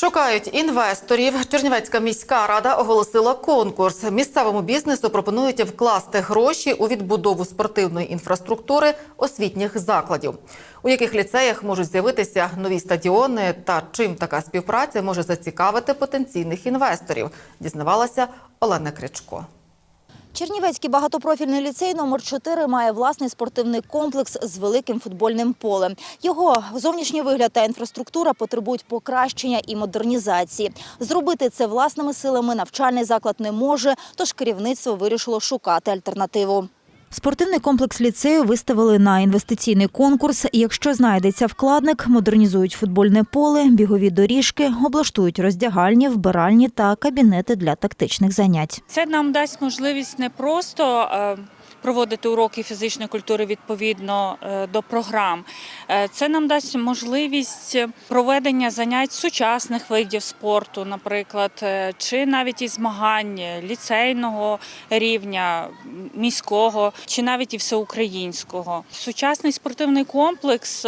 Шукають інвесторів. Чернівецька міська рада оголосила конкурс. Місцевому бізнесу пропонують вкласти гроші у відбудову спортивної інфраструктури освітніх закладів. У яких ліцеях можуть з'явитися нові стадіони та чим така співпраця може зацікавити потенційних інвесторів, дізнавалася Олена Кричко. Чернівецький багатопрофільний ліцей номер 4 має власний спортивний комплекс з великим футбольним полем. Його зовнішній вигляд та інфраструктура потребують покращення і модернізації. Зробити це власними силами навчальний заклад не може, тож керівництво вирішило шукати альтернативу. Спортивний комплекс ліцею виставили на інвестиційний конкурс. Якщо знайдеться вкладник, модернізують футбольне поле, бігові доріжки, облаштують роздягальні, вбиральні та кабінети для тактичних занять. Це нам дасть можливість не просто е, проводити уроки фізичної культури відповідно е, до програм. Е, Це нам дасть можливість проведення занять сучасних видів спорту, наприклад, е, чи навіть і змагань ліцейного рівня, міського, чи навіть і всеукраїнського. Сучасний спортивний комплекс.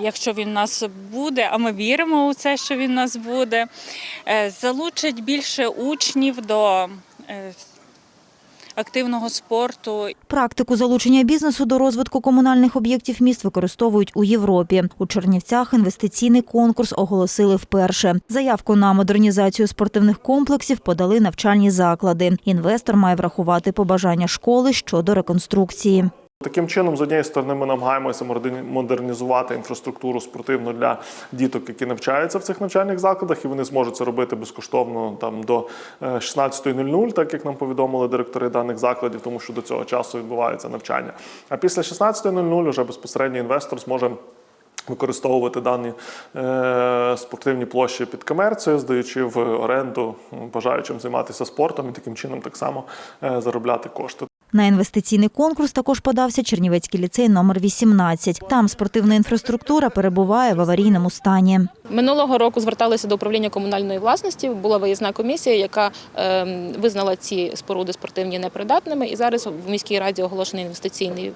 Якщо він у нас буде, а ми віримо у це, що він у нас буде, залучить більше учнів до активного спорту. Практику залучення бізнесу до розвитку комунальних об'єктів міст використовують у Європі. У Чернівцях інвестиційний конкурс оголосили вперше. Заявку на модернізацію спортивних комплексів подали навчальні заклади. Інвестор має врахувати побажання школи щодо реконструкції. Таким чином, з однієї сторони, ми намагаємося модерні- модернізувати інфраструктуру спортивну для діток, які навчаються в цих навчальних закладах, і вони зможуть це робити безкоштовно там до е, 16.00, так як нам повідомили директори даних закладів, тому що до цього часу відбувається навчання. А після 16.00 вже безпосередньо інвестор зможе. Використовувати дані е, спортивні площі під комерцію, здаючи в оренду бажаючим займатися спортом і таким чином так само е, заробляти кошти. На інвестиційний конкурс також подався Чернівецький ліцей номер 18. Там спортивна інфраструктура перебуває в аварійному стані. Минулого року зверталися до управління комунальної власності. Була виїзна комісія, яка ем, визнала ці споруди спортивні непридатними. І зараз в міській раді оголошений інвестиційний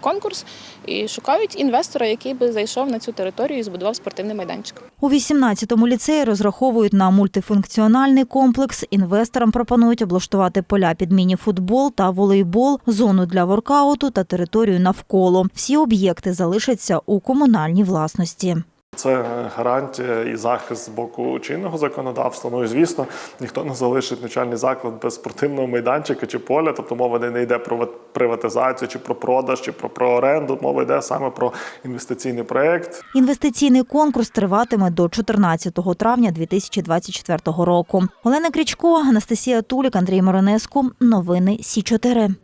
конкурс і шукають інвестора, який би зайшов на цю територію і збудував спортивний майданчик. У 18-му ліцеї розраховують на мультифункціональний комплекс. Інвесторам пропонують облаштувати поля під міні-футбол та волейбол, зону для воркауту та територію навколо. Всі об'єкти залишаться у комунальній власності. Це гарантія і захист з боку чинного законодавства. Ну і звісно, ніхто не залишить навчальний заклад без спортивного майданчика чи поля. Тобто мова не йде про приватизацію, чи про продаж, чи про, про оренду. Мова йде саме про інвестиційний проект. Інвестиційний конкурс триватиме до 14 травня 2024 року. Олена Крічко, Анастасія Тулік, Андрій Моронеску. Новини Сі 4